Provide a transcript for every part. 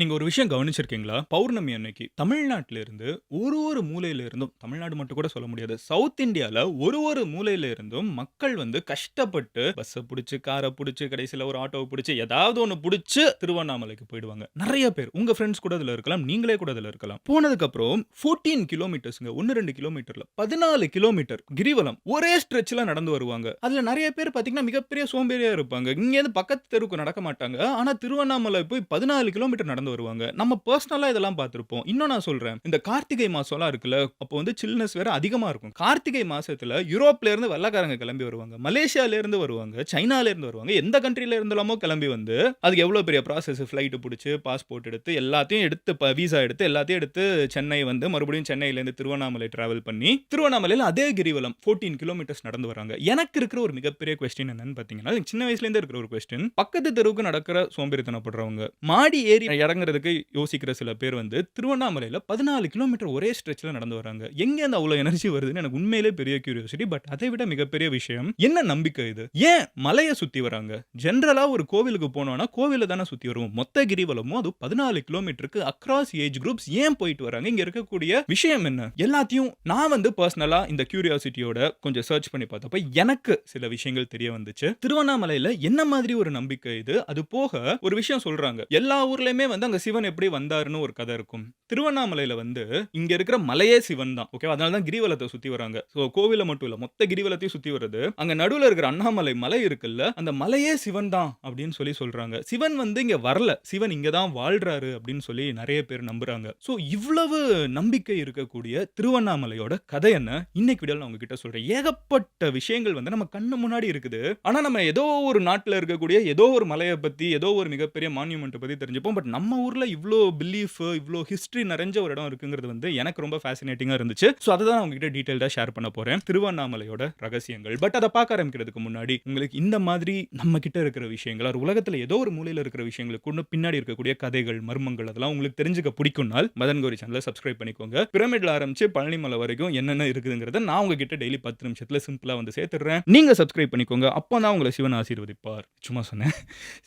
நீங்க ஒரு விஷயம் கவனிச்சிருக்கீங்களா? பௌர்ணமி அன்னைக்கு தமிழ்நாட்டில இருந்து ஒரு ஒரு மூலையில இருந்தும், தமிழ்நாடு மட்டும் கூட சொல்ல முடியாது. சவுத் இந்தியால ஒரு ஒரு மூலையில இருந்தும் மக்கள் வந்து கஷ்டப்பட்டு பஸ்ஸை பிடிச்சி காரை பிடிச்சி கடைசியில் ஒரு ஆட்டோவை பிடிச்சி ஏதாவது ஒன்று பிடிச்சி திருவண்ணாமலைக்கு போயிடுவாங்க. நிறைய பேர். உங்க ஃப்ரெண்ட்ஸ் கூட அதில் இருக்கலாம். நீங்களே கூட அதில் இருக்கலாம். போனதுக்கப்புறம் 14 கிலோமீட்டர்ஸ்ங்க. 1, 2 கிலோமீட்டர்ல 14 கிலோமீட்டர் கிரிவலம். ஒரே ஸ்ட்ரெச்சில் நடந்து வருவாங்க. அதில் நிறைய பேர் பார்த்தீங்கன்னா, மிகப்பெரிய சோம்பேறியா இருப்பாங்க. இங்கேருந்து பக்கத்து தெருவுக்கு நடக்க மாட்டாங்க. ஆனால் திருவண்ணாமலை போய் 14 கிலோமீட்டர் நடந்து வருவாங்க. நம்ம பர்சனலாக இதெல்லாம் பார்த்துருப்போம் இன்னும் நான் சொல்கிறேன் இந்த கார்த்திகை மாதம்லாம் இருக்குல்ல, அப்போ வந்து சில்னஸ் வேறு அதிகமாக இருக்கும். கார்த்திகை மாதத்தில் யூரோப்லேருந்து வெள்ளக்காரங்க கிளம்பி வருவாங்க. மலேசியாலேருந்து வருவாங்க. சைனாலேருந்து வருவாங்க. எந்த கண்ட்ரில இருந்தெல்லாமோ கிளம்பி வந்து, அதுக்கு எவ்வளோ பெரிய ப்ராசஸ் ஃப்ளைட்டு பிடிச்சி பாஸ்போர்ட் எடுத்து, எல்லாத்தையும் எடுத்து ப விசா எடுத்து, எல்லாத்தையும் எடுத்து சென்னை வந்து மறுபடியும் சென்னையிலேருந்து திருவண்ணாமலை ட்ராவல் பண்ணி, திருவண்ணாமலையில் அதே கிரிவலம் 14 கிலோமீட்டர்ஸ் நடந்து வராங்க. எனக்கு இருக்கிற ஒரு மிகப்பெரிய கொஸ்டின் என்னன்னு பார்த்தீங்கன்னா, சின்ன வயசுலேருந்து இருக்கிற ஒரு கொஸ்டின். பக்கத்து தெருவுக்கு நடக்கிற சோம்பேறித்தனப்படுறவங்க, மாடி ஏறி இறங்க இறங்குறதுக்கு யோசிக்கிற சில பேர் வந்து திருவண்ணாமலையில 14 கிலோமீட்டர் ஒரே ஸ்ட்ரெச்சில் நடந்து வராங்க. எங்கேருந்து அவ்வளோ எனர்ஜி வருதுன்னு எனக்கு உண்மையிலே பெரிய கியூரியாசிட்டி. பட் அதை விட மிகப்பெரிய விஷயம், என்ன நம்பிக்கை இது? ஏன் மலையை சுற்றி வராங்க? ஜெனரலா ஒரு கோவிலுக்கு போனோம்னா, கோவில தானே சுற்றி வருவோம். மொத்த கிரிவலமும் அது பதினாலு கிலோமீட்டருக்கு அக்ராஸ் ஏஜ் குரூப்ஸ் ஏன் போயிட்டு வராங்க? இங்கே இருக்கக்கூடிய விஷயம் என்ன? எல்லாத்தையும் நான் வந்து பர்சனலாக இந்த கியூரியாசிட்டியோட கொஞ்சம் சர்ச் பண்ணி பார்த்தப்ப, எனக்கு சில விஷயங்கள் தெரிய வந்துச்சு. திருவண்ணாமலையில என்ன மாதிரி ஒரு நம்பிக்கை இது? அது போக ஒரு விஷயம் சொல்றாங்க. எல்லா ஊர்லயுமே வந்து அங்க சிவன் எப்படி வந்தாருன்னு ஒரு கதை இருக்கும். திருவண்ணாமலையில வந்து இங்க இருக்கிற மலையே சிவன் தான். ஓகே அதனால தான் கிரிவலத்தை சுத்தி வராங்க. ஸோ கோவில மட்டும் இல்ல, மொத்த கிரிவலத்தையும் சுத்தி வர்றது, அங்க நடுவுல இருக்கிற அண்ணாமலை மலை இருக்குல்ல, அந்த மலையே சிவன் தான் அப்படின்னு சொல்லி சொல்றாங்க. சிவன் வந்து இங்க வரல. சிவன் இங்க தான் வாழ்றாரு அப்படின்னு சொல்லி நிறைய பேர் நம்புறாங்க. ஸோ இவ்வளவு நம்பிக்கை இருக்கக்கூடிய திருவண்ணாமலையோட கதை என்ன? இன்னைக்கு வீடியோல நான் உங்ககிட்ட சொல்றேன். ஏகப்பட்ட விஷயங்கள் வந்து நம்ம கண்ணு முன்னாடி இருக்குது. ஆனா நம்ம ஏதோ ஒரு நாட்டில் இருக்கக்கூடிய ஏதோ ஒரு மலையை பத்தி, ஏதோ ஒரு மிகப்பெரிய மான்யூமென்ட்ட பத்தி தெரிஞ்சுப்போம். பட் நம்ம நம்ம ஊர்ல இவ்ளோ பிலீஃப், இவ்ளோ ஹிஸ்டரி நிறைஞ்ச ஒரு இடம் இருக்குங்கிறது வந்து எனக்கு ரொம்ப ஃபேசினேட்டிங்காக இருந்துச்சு. ஸோ அதை தான் நான் உங்ககிட்ட டீட்டெயில்டாக ஷேர் பண்ண போறேன். திருவண்ணாமலையோட ரகசியங்கள். பட் அதை பார்க்க ஆரம்பிக்கிறதுக்கு முன்னாடி, உங்களுக்கு இந்த மாதிரி நம்ம கிட்ட இருக்கிற விஷயங்கள், ஒரு உலகத்துல ஏதோ ஒரு மூலையில இருக்கிற விஷயங்களுக்கு இன்னும் பின்னாடி இருக்கக்கூடிய கதைகள், மர்மங்கள் அதெல்லாம் உங்களுக்கு தெரிஞ்சுக்க பிடிக்கும்னால், மதன் கோரி சேனலை சப்ஸ்கிரைப் பண்ணிக்கோங்க. பிரமிடில் ஆரம்பிச்சு பழனிமலை வரைக்கும் என்னென்ன இருக்குதுங்கிறத நான் உங்ககிட்ட டெய்லி பத்து நிமிஷத்தில் சிம்பிளா வந்து சேர்த்துடுறேன். நீங்க சப்ஸ்கிரைப் பண்ணிக்கோங்க. அப்போ தான் உங்களை சிவன் ஆசீர்வதிப்பார். சும்மா சொன்னேன்.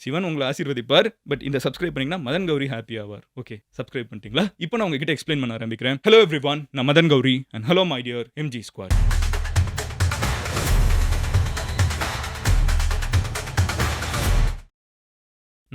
சிவன் உங்கள ஆசீர்வதிப்பார். பட் இந்த சப்ஸ்கிரைப் பண்ணீங்கன்னா மதன் கௌரி ஹாப்பி ஆவார். ஓகே. சப்ஸ்கிரைப் பண்ணிட்டீங்களா? இப்போ நான் உங்ககிட்ட எக்ஸ்பிளைன் பண்ண ஆரம்பிக்கிறேன். Hello everyone. நான் Madan Gowri and hello my dear MG squad.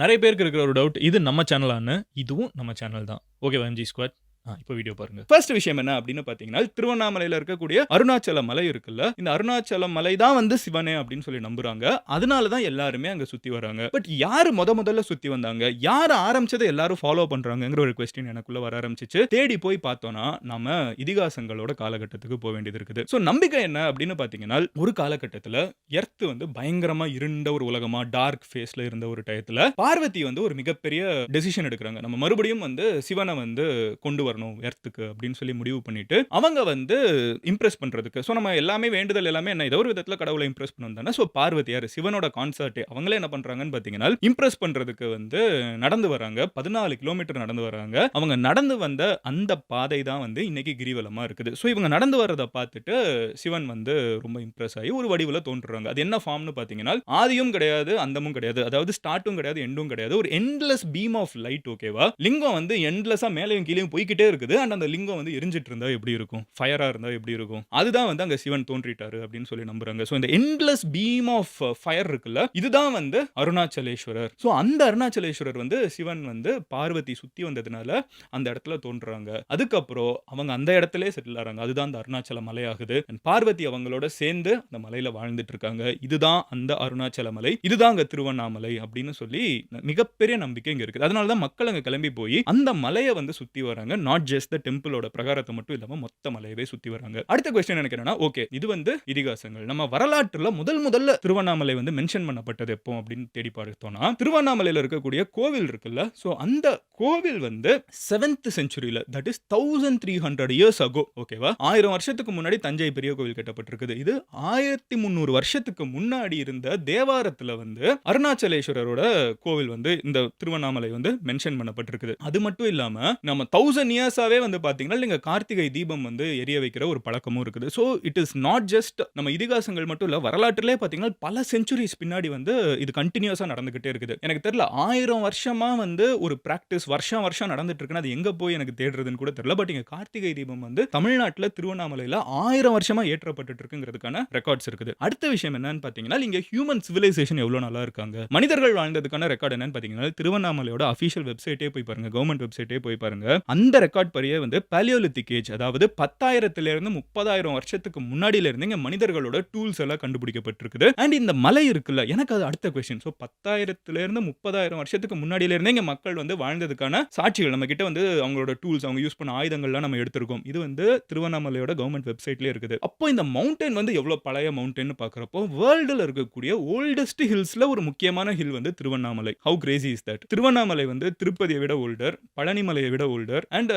நிறைய பேருக்கு இருக்கிற ஒரு டவுட், இது நம்ம சேனலான்னு. இதுவும் நம்ம சேனல் தான். ஓகேவா எம்ஜி ஸ்குவாட்? இப்போ வீடியோ பாருங்க. ஃபர்ஸ்ட் விஷயம் என்ன அப்படின்னு பார்த்தீங்கன்னா, திருவண்ணாமலையில இருக்கக்கூடிய அருணாச்சல மலை இருக்குல்ல, இந்த அருணாச்சல மலை தான் வந்து சிவனே அப்படின்னு சொல்லி நம்புறாங்க. அதனால தான் எல்லாருமே அங்க சுத்தி வராங்க. பட் யாரு மொத முதல்ல சுத்தி வந்தாங்க? யாரு ஆரம்பிச்சத எல்லாரும் ஃபாலோ பண்றாங்கங்கிற ஒரு கொஸ்டின் எனக்குள்ள வர ஆரம்பிச்சுச்சு. தேடி போய் பார்த்தோம்னா, நாம இதிகாசங்களோட காலகட்டத்துக்கு போ வேண்டியது இருக்குது. ஸோ நம்பிக்கை என்ன அப்படின்னு பார்த்தீங்கன்னா, ஒரு காலகட்டத்துல எர்த் வந்து பயங்கரமா இருண்ட ஒரு உலகமா, டார்க் ஃபேஸ்ல இருந்த ஒரு டயத்துல, பார்வதி வந்து ஒரு மிகப்பெரிய டெசிஷன் எடுக்குறாங்க. நம்ம மறுபடியும் வந்து சிவன வந்து கொண்டு வரணும் எர்த்துக்கு அப்படின்னு சொல்லி முடிவு பண்ணிட்டு, அவங்க வந்து இம்ப்ரெஸ் பண்றதுக்கு ஸோ நம்ம எல்லாமே வேண்டுதல் எல்லாமே என்ன ஏதோ ஒரு விதத்தில் கடவுளை இம்ப்ரெஸ் பண்ணுவாங்க தானே. ஸோ பார்வதியார் சிவனோட கான்சர்ட் அவங்களே என்ன பண்றாங்கன்னு பார்த்தீங்கன்னா, இம்ப்ரெஸ் பண்றதுக்கு வந்து நடந்து வராங்க. 14 கிலோமீட்டர் நடந்து வராங்க. அவங்க நடந்து வந்த அந்த பாதை தான் வந்து இன்னைக்கு கிரிவலமா இருக்குது. ஸோ இவங்க நடந்து வர்றதை பார்த்துட்டு சிவன் வந்து ரொம்ப இம்ப்ரெஸ் ஆகி ஒரு வடிவில் தோன்றுறாங்க. அது என்ன ஃபார்ம்னு பார்த்தீங்கன்னா, ஆதியும் கிடையாது, அந்தமும் கிடையாது. அதாவது ஸ்டார்ட்டும் கிடையாது, எண்டும் கிடையாது. ஒரு எண்ட்லெஸ் பீம் ஆஃப் லைட் ஓகேவா? லிங்கம் வந்து எண்ட்லெஸ்ஸாக மேலேயும் கீழயும் போய்கிட்டே இருக்குது. அண்ட் அந்த லிங்கம் வந்து எரிஞ்சிட்டு இருந்தால் எப்படி இருக்கும்? ஃபயராக இருந்தால் எப்படி இருக்கும்? அதுதான் வந்து அங்கே சிவன் தோன்றிட்டாரு அப்படின்னு சொல்லி நம்புறாங்க. ஸோ இந்த என்லெஸ் பீம் ஆஃப் ஃபயர் இருக்குல்ல, இதுதான் வந்து அருணாச்சலேஸ்வரர். ஸோ அந்த அருணாச்சலேஸ்வரர் வந்து சிவன் வந்து பார்வதி சுற்றி வந்ததுனால அந்த இடத்துல தோன்றுறாங்க. அதுக்கப்புறம் அவங்க அந்த இடத்துல செட்டில் ஆகிறாங்க அதுதான் அந்த அருணாச்சல மலை ஆகுது. அண்ட் பார்வதி அவங்களோட சேர்ந்து அந்த மலையில் வாழ்ந்துட்டு இருக்காங்க. இதுதான் அந்த அருணாச்சல மலை. இதுதான் அங்கே திருவண்ணாமலை அப்படின்னு சொல்லி மிகப்பெரிய நம்பிக்கை இங்கே இருக்குது. அதனால தான் மக்கள் அங்கே கிளம்பி போய் அந்த மலையை வந்து சுற்றி வராங்க. நாட் ஜஸ்ட் த டெம்பிளோட பிரகாரத்தை மட்டும் இல்லாம மொத்த மலையவே சுத்தி வராங்க. அடுத்த கொஸ்டின் எனக்கு என்னன்னா, ஓகே இது வந்து இதிகாசங்கள். நம்ம வரலாற்றுல முதல் முதல்ல திருவண்ணாமலை வந்து மென்ஷன் பண்ணப்பட்டது எப்போ அப்படின்னு தேடி பார்த்தோம்னா, திருவண்ணாமலையில இருக்கக்கூடிய கோவில் இருக்குல்ல, ஸோ அந்த கோவில் வந்து செவன்த் செஞ்சுரியில தட் இஸ் 1300 இயர்ஸ் அகோ ஓகேவா? ஆயிரம் வருஷத்துக்கு முன்னாடி தஞ்சை பெரிய கோவில் கட்டப்பட்டிருக்குது. இது 1300 வருஷத்துக்கு முன்னாடி இருந்த தேவாரத்துல வந்து அருணாச்சலேஸ்வரரோட கோவில் வந்து இந்த திருவண்ணாமலை வந்து மென்ஷன் பண்ணப்பட்டிருக்குது. அது மட்டும் இல்லாம நம்ம 1000 இயர்ஸாவே வந்து பார்த்தீங்கன்னா, நீங்க கார்த்திகை தீபம் வந்து எரிய வைக்கிற ஒரு பழக்கமும் இருக்குது. So it is not just நம்ம இதிகாசங்கள் மட்டும் இல்லை வரலாற்றிலே பார்த்தீங்கன்னா, பல செஞ்சுரிஸ் பின்னாடி வந்து இது கண்டினியூஸாக நடந்துகிட்டே இருக்குது. எனக்கு தெரியல ஆயிரம் வருஷமாக வந்து ஒரு ப்ராக்டிஸ் வருஷம் வருஷம் நடந்துட்டு இருக்குன்னு அது எங்கே போய் எனக்கு தேடுறதுன்னு கூட தெரியல பட் இங்கே கார்த்திகை தீபம் வந்து தமிழ்நாட்டில் திருவண்ணாமலையில் ஆயிரம் வருஷமாக ஏற்றப்பட்டு இருக்குங்கிறதுக்கான ரெக்கார்ட்ஸ் இருக்குது அடுத்த விஷயம் என்னன்னு பார்த்தீங்கன்னா இங்கே ஹியூமன் சிவிலைசேஷன் எவ்வளோ நல்லா இருக்காங்க மனிதர்கள் வாழ்ந்ததுக்கான ரெக்கார்ட் என்னன்னு பார்த்தீங்கன்னா திருவண்ணாமலையோட அஃபிஷியல் வெப்சைட்டே போய் பாருங்க கவர்மெண்ட் வெப்சைட்டே போய் பாருங்க அந்த ரெக்கார்ட் படியே வந்து பேலியோலித்திக் ஏஜ் அதாவது பத்தாயிரத்திலிருந்து முப்பதாயிரம் வருஷத்துக்கு முன்னாடியிலிருந்து இங்கே மனிதர்களோட டூல்ஸ் எல்லாம் கண்டுபிடிக்கப்பட்டிருக்குது. அண்ட் இந்த மலை இருக்குல்ல எனக்கு அது அடுத்த கொஸ்டின் ஸோ பத்தாயிரத்திலிருந்து முப்பதாயிரம் வருஷத்துக்கு முன்னாடியிலிருந்து இங்கே மக்கள் வந்து வாழ்ந்ததுக்கான சாட்சிகள். நம்ம கிட்ட வந்து அவங்களோட டூல்ஸ் அவங்க யூஸ் பண்ண ஆயுதங்கள்லாம் நம்ம எடுத்திருக்கோம். இது வந்து திருவண்ணாமலையோட கவர்மெண்ட் வெப்சைட்லேயே இருக்குது. அப்போ இந்த மவுண்டன் வந்து எவ்வளோ பழைய மவுண்டன் பார்க்குறப்போ வேர்ல்டில் இருக்கக்கூடிய ஓல்டஸ்ட் ஹில்ஸில் ஒரு முக்கியமான ஹில் வந்து Tiruvannamalai. How crazy is that Tiruvannamalai வந்து திருப்பதியை விட ஓல்டர் பழனிமலையை விட older and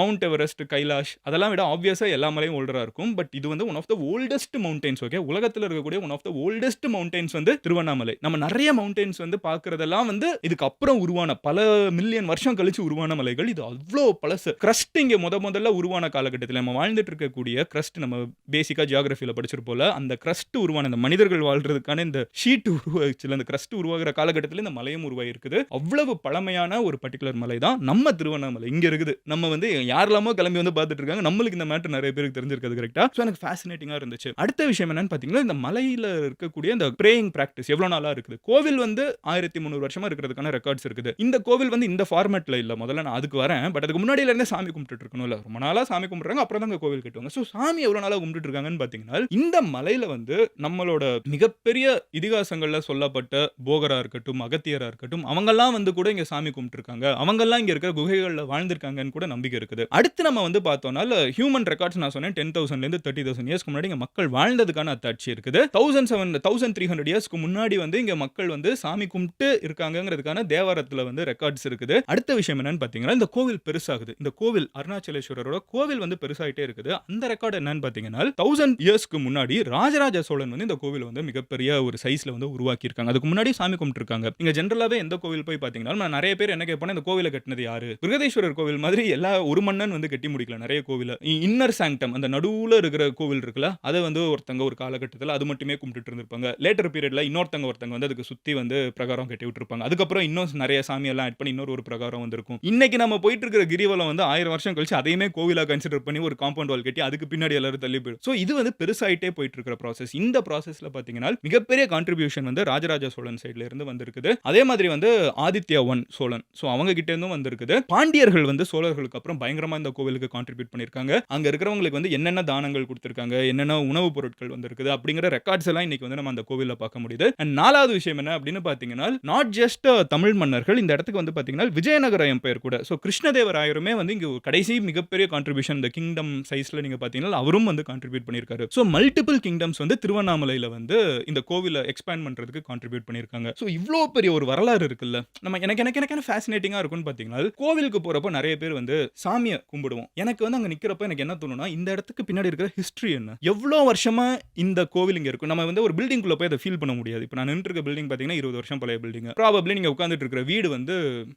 mount Everest Kailash அதெல்லாம் விட ஆப்வியஸாக எல்லா மலையும் ஓல்டராக இருக்கும். பட் இது வந்து one of the oldest mountains okay உலகத்தில் இருக்கக்கூடிய one of the oldest mountains வந்து திருவண்ணாமலை. நம்ம நிறைய மவுண்டன்ஸ் வந்து பார்க்குறதெல்லாம் வந்து இதுக்கு அப்புறம் உருவான பல மில்லியன் வருஷம் கழிச்சு உருவான மலைகள். இது அவ்வளோ பழசு. கிரஸ்ட் இங்கே முத முதல்ல உருவான காலகட்டத்தில் நம்ம வாழ்ந்துட்டு இருக்கக்கூடிய கிரஸ்ட் நம்ம பேசிக்காக ஜியாகிரபியில் படிச்சிருப்போல அந்த கிரஸ்ட் உருவான இந்த மனிதர்கள் வாழ்றதுக்கான இந்த ஷீட் உருவாச்சுல அந்த கிரஸ்ட் உருவாகிற காலகட்டத்தில் இந்த மலையும் உருவாயிருக்குது அவ்வளவு பழமையான ஒரு பர்டிகுலர் மலை தான் நம்ம திருவண்ணாமலை. இங்கே இருக்குது. நம்ம நம்ம வந்து யாரெல்லாமோ கிளம்பி வந்து பார்த்துட்டு இருக்காங்க. நம்மளுக்கு இந்த மேட்டர் நிறைய பேருக்கு தெரிஞ்சிருக்காது கரெக்டாக ஸோ எனக்கு ஃபேசினேட்டிங்காக இருந்துச்சு. அடுத்த விஷயம் என்னன்னு பார்த்தீங்கன்னா இந்த மலையில் இருக்கக்கூடிய இந்த ப்ரேயிங் ப்ராக்டிஸ் எவ்வளோ நாளாக இருக்குது? கோவில் வந்து ஆயிரத்தி முந்நூறு வருஷமாக இருக்கிறதுக்கான ரெக்கார்ட்ஸ் இருக்குது. இந்த கோவில் வந்து இந்த ஃபார்மேட்டில் இல்லை. முதல்ல நான் அதுக்கு வரேன். பட் அதுக்கு முன்னாடியில சாமி கும்பிட்டு இருக்கணும்ல ரொம்ப நாளாக சாமி கும்பிட்றாங்க. அப்புறம் தான் கோவில் கட்டுவாங்க. ஸோ சாமி எவ்வளோ நாளாக கும்பிட்டு இருக்காங்கன்னு பார்த்தீங்கன்னா இந்த மலையில் வந்து நம்மளோட மிகப்பெரிய இதிகாசங்களில் சொல்லப்பட்ட போகராக இருக்கட்டும் அகத்தியராக இருக்கட்டும் அவங்கெல்லாம் வந்து கூட இங்கே சாமி கும்பிட்டுருக்காங்க. அவங்கெல்லாம் இங்கே இருக்கிற குகைகளில் வாழ்ந்திருக்காங்கன்னு கூட நம்பிக்கை இருக்குது. அடுத்து நம்ம வந்து பார்த்தோம்னா ஹியூமன் ரெக்கார்ட்ஸ் நான் சொன்னேன் டென் தௌசண்ட்ல இருந்து தேர்ட்டி தௌசண்ட் இயர்ஸ்க்கு முன்னாடி இங்க மக்கள் வாழ்ந்ததுக்கான அத்தாட்சி இருக்குது. Thousand seven thousand three hundred இயர்ஸ்க்கு முன்னாடி வந்து இங்க மக்கள் வந்து சாமி கும்பிட்டு இருக்காங்கங்கிறதுக்கான தேவாரத்துல வந்து ரெக்கார்ட்ஸ் இருக்குது. அடுத்த விஷயம் என்னன்னு பாத்தீங்கன்னா இந்த கோவில் பெருசாகுது. இந்த கோவில் அருணாச்சலேஸ்வரரோட கோவில் வந்து பெருசாயிட்டே இருக்குது. அந்த ரெக்கார்டு என்னன்னு பாத்தீங்கன்னா தௌசண்ட் இயர்ஸ்க்கு முன்னாடி ராஜராஜ சோழன் வந்து இந்த கோவில் வந்து மிகப்பெரிய ஒரு சைஸ்ல வந்து உருவாக்கி இருக்காங்க அதுக்கு முன்னாடி சாமி கும்பிட்டு இருக்காங்க இங்க ஜென்ரலாவே எந்த கோவில் போய் பாத்தீங்கன்னா நான் நிறைய பேர் என்ன கேட்பாங்க இந்த கோவிலை கட்டினது யாரு? பிரகதேஸ்வரர் கோவில் மாதிரி எல்லா ஒரு மன்னன் வந்து கட்டி முடிக்கல. நிறைய கோவில இன்னர் சாங்டம் அந்த நடுவில் இருக்கிற கோவில் இருக்குல்ல அதை வந்து ஒருத்தங்க ஒரு காலகட்டத்தில் அது மட்டுமே கும்பிட்டு இருந்திருப்பாங்க. லேட்டர் பீரியடில் இன்னொருத்தங்க ஒருத்தங்க வந்து அதுக்கு சுற்றி வந்து பிரகாரம் கட்டி விட்டுருப்பாங்க. அதுக்கப்புறம் இன்னும் நிறைய சாமி எல்லாம் ஆட் பண்ணி இன்னொரு ஒரு பிரகாரம் வந்திருக்கும். இன்னைக்கு நம்ம போயிட்டு இருக்கிற கிரிவலம் வந்து ஆயிரம் வருஷம் கழிச்சு அதையுமே கோவிலாக கன்சிடர் பண்ணி ஒரு காம்பவுண்ட் வால் கட்டி அதுக்கு பின்னாடி எல்லாரும் தள்ளி போயிடும். ஸோ இது வந்து பெருசாயிட்டே போயிட்டு இருக்கிற ப்ராசஸ் இந்த ப்ராசஸில் பார்த்தீங்கன்னா மிகப்பெரிய கான்ட்ரிபியூஷன் வந்து ராஜராஜ சோழன் சைட்ல இருந்து வந்திருக்குது. அதே மாதிரி வந்து ஆதித்யா ஒன் சோழன். ஸோ அவங்க கிட்டேருந்தும் வந்திருக்குது. பாண்டியர்கள் வந்து சோழர்கள் சோழர்களுக்கு அப்புறம் பயங்கரமா இந்த கோவிலுக்கு கான்ட்ரிபியூட் பண்ணிருக்காங்க அங்க இருக்கிறவங்களுக்கு வந்து என்னென்ன தானங்கள் கொடுத்திருக்காங்க என்னென்ன உணவுப் பொருட்கள் வந்திருக்குது அப்படிங்கிற ரெக்கார்ட்ஸ் எல்லாம் இன்னைக்கு வந்து நம்ம அந்த கோவிலில் பார்க்க முடியுது. அண்ட் நாலாவது விஷயம் என்ன அப்படின்னு பாத்தீங்கன்னா நாட் ஜஸ்ட் தமிழ் மன்னர்கள் இந்த இடத்துக்கு வந்து பாத்தீங்கன்னா விஜயநகர எம்பையர் கூட. ஸோ கிருஷ்ணதேவராயருமே வந்து இங்க கடைசி மிகப்பெரிய கான்ட்ரிபியூஷன் இந்த கிங்டம் சைஸ்ல நீங்க பாத்தீங்கன்னா அவரும் வந்து கான்ட்ரிபியூட் பண்ணியிருக்காரு. ஸோ மல்டிபிள் கிங்டம்ஸ் வந்து திருவண்ணாமலையில வந்து இந்த கோவிலை எக்ஸ்பேண்ட் பண்றதுக்கு கான்ட்ரிபியூட் பண்ணியிருக்காங்க. ஸோ இவ்வளோ பெரிய ஒரு வரலாறு இருக்குல்ல. நம்ம எனக்கு எனக்கு எனக்கு ஃபேசினேட்டிங்காக இருக்கும்னு பார்த்தீங்கன்னா கோவிலுக்கு போகிறப்போ நிறைய பேர் வந்து சாமியை கும்பிடுவோம். எனக்கு வந்து அங்கே நிற்கிறப்ப எனக்கு என்ன தோணும்னா இந்த இடத்துக்கு பின்னாடி இருக்கிற ஹிஸ்ட்ரி என்ன? எவ்வளோ வருஷமா இந்த கோவில் இங்கே இருக்கும்? நம்ம வந்து ஒரு பில்டிங்குள்ள போய் அதை ஃபீல் பண்ண முடியாது. இப்போ நான் நின்று இருக்க பில்டிங் பார்த்தீங்கன்னா இருபது வருஷம் பழைய பில்டிங் ப்ராபப்ளி நீங்கள் உட்காந்துட்டு இருக்கிற வீடு வந்து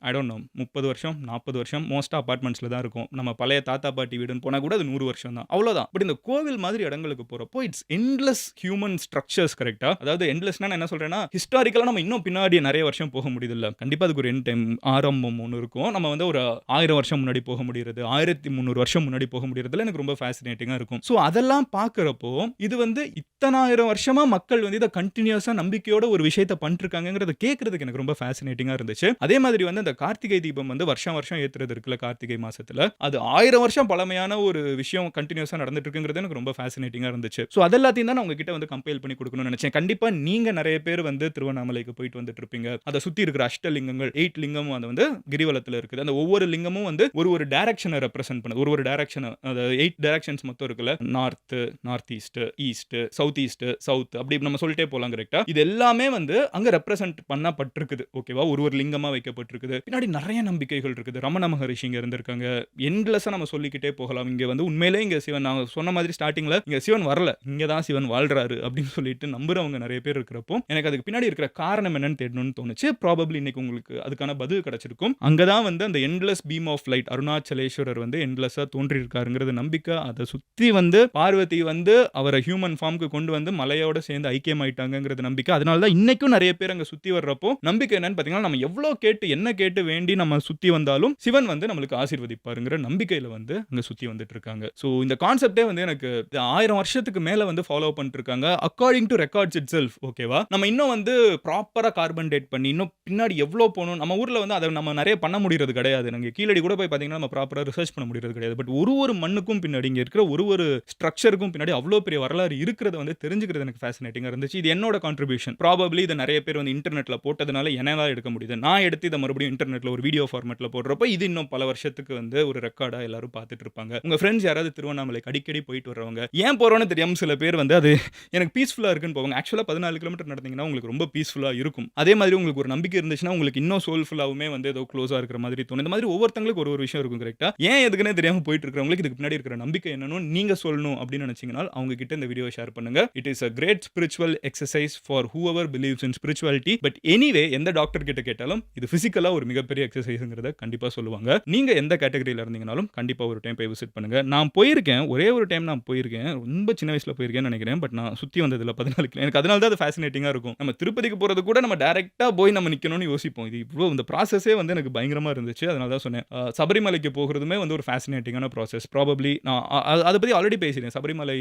ஐ டோன்ட் நோ முப்பது வருஷம் நாற்பது வருஷம் மோஸ்ட் அப்பார்ட்மெண்ட்ஸில் தான் இருக்கும். நம்ம பழைய தாத்தா பாட்டி வீடுன்னு போனால் கூட அது நூறு வருஷம் தான். அவ்வளோதான் பட் இந்த கோவில் மாதிரி இடங்களுக்கு போகிறப்போ இட்ஸ் என்லெஸ் ஹியூமன் ஸ்ட்ரக்சர்ஸ் கரெக்டாக அதாவது எண்ட்லெஸ்னா நான் என்ன சொல்கிறேன்னா ஹிஸ்டாரிக்கலாக நம்ம இன்னும் பின்னாடி நிறைய வருஷம் போக முடியுதுல்ல கண்டிப்பாக அதுக்கு ஒரு என் டைம் ஆரம்பம் ஒன்று இருக்கும். நம்ம வந்து ஒரு ஆயிரம் வருஷம் முன்னாடி முன்னாடி போக முடியுறது ஆயிரத்தி முந்நூறு வருஷம் முன்னாடி போக முடியறதுல எனக்கு ரொம்ப ஃபேசினேட்டிங்காக இருக்கும். ஸோ அதெல்லாம் பார்க்குறப்போ இது வந்து இத்தனாயிரம் வருஷமா மக்கள் வந்து இதை கண்டினியூஸாக நம்பிக்கையோட ஒரு விஷயத்த பண்ணிருக்காங்கிறத கேட்கறதுக்கு எனக்கு ரொம்ப ஃபேசினேட்டிங்காக இருந்துச்சு. அதே மாதிரி வந்து அந்த கார்த்திகை தீபம் வந்து வருஷம் வருஷம் ஏற்றுறது இருக்குல்ல கார்த்திகை மாசத்துல. அது ஆயிரம் வருஷம் பழமையான ஒரு விஷயம் கண்டினியூஸாக நடந்துட்டு இருக்குங்கிறது எனக்கு ரொம்ப ஃபேசினேட்டிங்காக இருந்துச்சு. ஸோ அதெல்லாத்தையும் தான் நான் உங்ககிட்ட வந்து கம்பேர் பண்ணி கொடுக்கணும்னு நினைச்சேன். கண்டிப்பாக நீங்க நிறைய பேர் வந்து திருவண்ணாமலைக்கு போயிட்டு வந்துட்டு இருப்பீங்க அதை சுற்றி இருக்கிற அஷ்டலிங்கங்கள் எயிட் லிங்கமும் அது வந்து கிரிவலத்தில் இருக்குது. அந்த ஒவ்வொரு லிங்கமும் வந்து ஒரு ஒரு டேரக்ஷனை ரெப்ரசென்ட் பண்ணுது. ஒரு ஒரு டேரக்ஷன் அதாவது எயிட் டேரக்ஷன்ஸ் மொத்தம் இருக்குல்ல? North north east east south east south அப்படி நம்ம சொல்லிட்டே போலாம் கரெக்டா இது எல்லாமே வந்து அங்க ரெப்ரசென்ட் பண்ணப்பட்டிருக்குது. ஓகேவா ஒரு ஒரு லிங்கமா வைக்கப்பட்டிருக்குது. பின்னாடி நிறைய நம்பிக்கைகள் இருக்குது. ரமண மகரிஷி இங்கே இருந்திருக்காங்க. எண்ட்லெஸ்ஸா நம்ம சொல்லிக்கிட்டே போகலாம். இங்க வந்து உண்மையிலே இங்க சிவன் நான் சொன்ன மாதிரி ஸ்டார்டிங்ல இங்க சிவன் வரல. இங்கே தான் சிவன் வாழ்றாரு அப்படின்னு சொல்லிட்டு நம்புறவங்க நிறைய பேர் இருக்கிறப்போ எனக்கு அதுக்கு பின்னாடி இருக்கிற காரணம் என்னன்னு தேடணும்னு தோணுச்சு. ப்ராபப்ளி இன்னைக்கு உங்களுக்கு அதுக்கான பதில் கிடைச்சிருக்கும். அங்கதான் வந்து அந்த endless beam of light Arunachaleswarar வந்து என்லெஸ்ஸாக தோன்றியிருக்காருங்கிறது நம்பிக்கை. அதை சுற்றி வந்து பார்வதி வந்து அவரை ஹியூமன் ஃபார்முக்கு கொண்டு வந்து மலையோட சேர்ந்து ஐக்கியமாயிட்டாங்கிறது நம்பிக்கை. அதனால தான் இன்னைக்கும் நிறைய பேர் அங்கே சுற்றி வர்றப்போ நம்பிக்கை என்னன்னு பார்த்தீங்கன்னா நம்ம எவ்வளோ கேட்டு என்ன கேட்டு வேண்டி நம்ம சுற்றி வந்தாலும் சிவன் வந்து நம்மளுக்கு ஆசீர்வதிப்பாருங்கிற நம்பிக்கையில் வந்து அங்கே சுற்றி வந்துட்டு இருக்காங்க ஸோ இந்த கான்செப்டே வந்து எனக்கு ஆயிரம் வருஷத்துக்கு மேலே வந்து ஃபாலோ பண்ணிட்டு இருக்காங்க according to records itself ஓகேவா நம்ம இன்னும் வந்து ப்ராப்பராக கார்பன் டேட் பண்ணி இன்னும் பின்னாடி எவ்வளோ போகணும் நம்ம ஊரில் வந்து அதை நம்ம நிறைய பண்ண முடியறது கிடையாது. நாங்கள் கீழடி கூட போய் பார்த்தீங்கன்னா நம்ம ப்ராப்பராக ரிசர்ச் பண்ண முடியறது கிடையாது. பட் ஒரு ஒரு மண்ணுக்கும் பின்னாடி இங்கே இருக்கிற ஒரு ஒரு ஸ்ட்ரக்சருக்கும் பின்னாடி அவ்வளோ பெரிய வரலாறு இருக்கிறத வந்து தெரிஞ்சுக்கிறது எனக்கு ஃபேசினேட்டிங்காக இருந்துச்சு. இது என்னோட கான்ட்ரிபியூஷன் ப்ராபப்ளி இதை நிறைய பேர் வந்து இன்டர்நெட்டில் போட்டதுனால என்னால் எடுக்க முடியுது. நான் எடுத்து இதை மறுபடியும் இன்டர்நெட்டில் ஒரு வீடியோ ஃபார்மெட்டில் போடுறப்ப இது இன்னும் பல வருஷத்துக்கு வந்து ஒரு ரெக்கார்டாக எல்லாரும் பார்த்துட்டு இருப்பாங்க. உங்கள் ஃப்ரெண்ட்ஸ் யாராவது திருவண்ணாமலைக்கு அடிக்கடி போயிட்டு வர்றவங்க ஏன் போகிறோன்னு தெரியாமல் சில பேர் வந்து அது எனக்கு பீஸ்ஃபுல்லாக இருக்குன்னு போவாங்க. ஆக்சுவலாக பதினாலு கிலோமீட்டர் நடந்தீங்கன்னா உங்களுக்கு ரொம்ப பீஸ்ஃபுல்லாக இருக்கும். அதே மாதிரி உங்களுக்கு ஒரு நம்பிக்கை இருந்துச்சுன்னா உங்களுக்கு இன்னும் சோல்ஃபுல்லாவுமே வந்து ஏதோ க்ளோஸாக இருக்கிற மாதிரி தோணும். இந்த மாதிரி ஒவ்வொருத்தங்களுக்கு ஒரு ஒரு விஷயம் இருக்கும் கரெக்டா ஏன் எதுக்குன்னே தெரியாம போயிட்டு இருக்கிறவங்களுக்கு இதுக்கு பின்னாடி இருக்கிற நம்பிக்கை என்னன்னு நீங்க சொல்லணும் அப்படின்னு நினைச்சீங்கன்னா அவங்க கிட்ட இந்த வீடியோ ஷேர் பண்ணுங்க. It is a great spiritual exercise for whoever believes in spirituality but anyway எந்த டாக்டர் கிட்ட கேட்டாலும் இது பிசிக்கலா ஒரு மிகப்பெரிய எக்ஸசைஸ்ங்கிறத கண்டிப்பா சொல்லுவாங்க. நீங்க எந்த கேட்டகரியில இருந்தீங்கனாலும் கண்டிப்பா ஒரு டைம் போய் விசிட் பண்ணுங்க. நான் போயிருக்கேன் ஒரே ஒரு டைம் நான் போயிருக்கேன். ரொம்ப சின்ன வயசுல போயிருக்கேன்னு நினைக்கிறேன். பட் நான் சுத்தி வந்ததுல பதினாலு கிலோ எனக்கு அதனால தான் அது ஃபேசினேட்டிங்காக இருக்கும். நம்ம திருப்பதிக்கு போகிறது கூட நம்ம டேரெக்டாக போய் நம்ம நிற்கணும்னு யோசிப்போம். இது இவ்வளோ இந்த ப்ராசஸே வந்து எனக்கு பயங்கரமாக இருந்துச்சு. அதனால தான் சொன்னேன். சபரிமலை சபரிமலைக்கு போகிறதுமே வந்து ஒரு ஃபேசினேட்டிங்கான ப்ராசஸ் ப்ராபப்ளி நான் அதை பற்றி ஆல்ரெடி பேசிடுறேன் சபரிமலை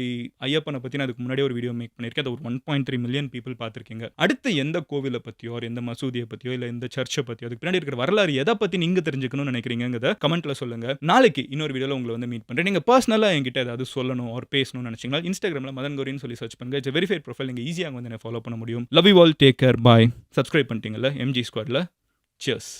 ஐயப்பனை பற்றி நான் அதுக்கு முன்னாடி ஒரு வீடியோ மேக் பண்ணியிருக்கேன். அது ஒரு one point three million people பார்த்துருக்கீங்க. அடுத்து எந்த கோவிலை பற்றியோ எந்த மசூதியை பற்றியோ இல்லை எந்த சர்ச்சை பற்றியோ அதுக்கு பின்னாடி இருக்கிற வரலாறு எதை பற்றி நீங்கள் தெரிஞ்சுக்கணும்னு நினைக்கிறீங்கிறத கமெண்ட்டில் சொல்லுங்க. நாளைக்கு இன்னொரு வீடியோல உங்களை வந்து மீட் பண்ணுறேன் நீங்கள் பர்சனலாக என்கிட்ட ஏதாவது சொல்லணும் ஒரு பேசணும்னு நினைச்சீங்கன்னா இன்ஸ்டாகிராம்ல மதன் கோரின்னு சொல்லி சர்ச் பண்ணுங்க. இட்ஸ் வெரிஃபைட் ப்ரொஃபைல் நீங்கள் ஈஸியாக வந்து என்ன ஃபாலோ பண்ண முடியும். Love you all take care bye subscribe பண்ணிட்டீங்கல்ல? MG ஸ்குவாடில் சியர்ஸ்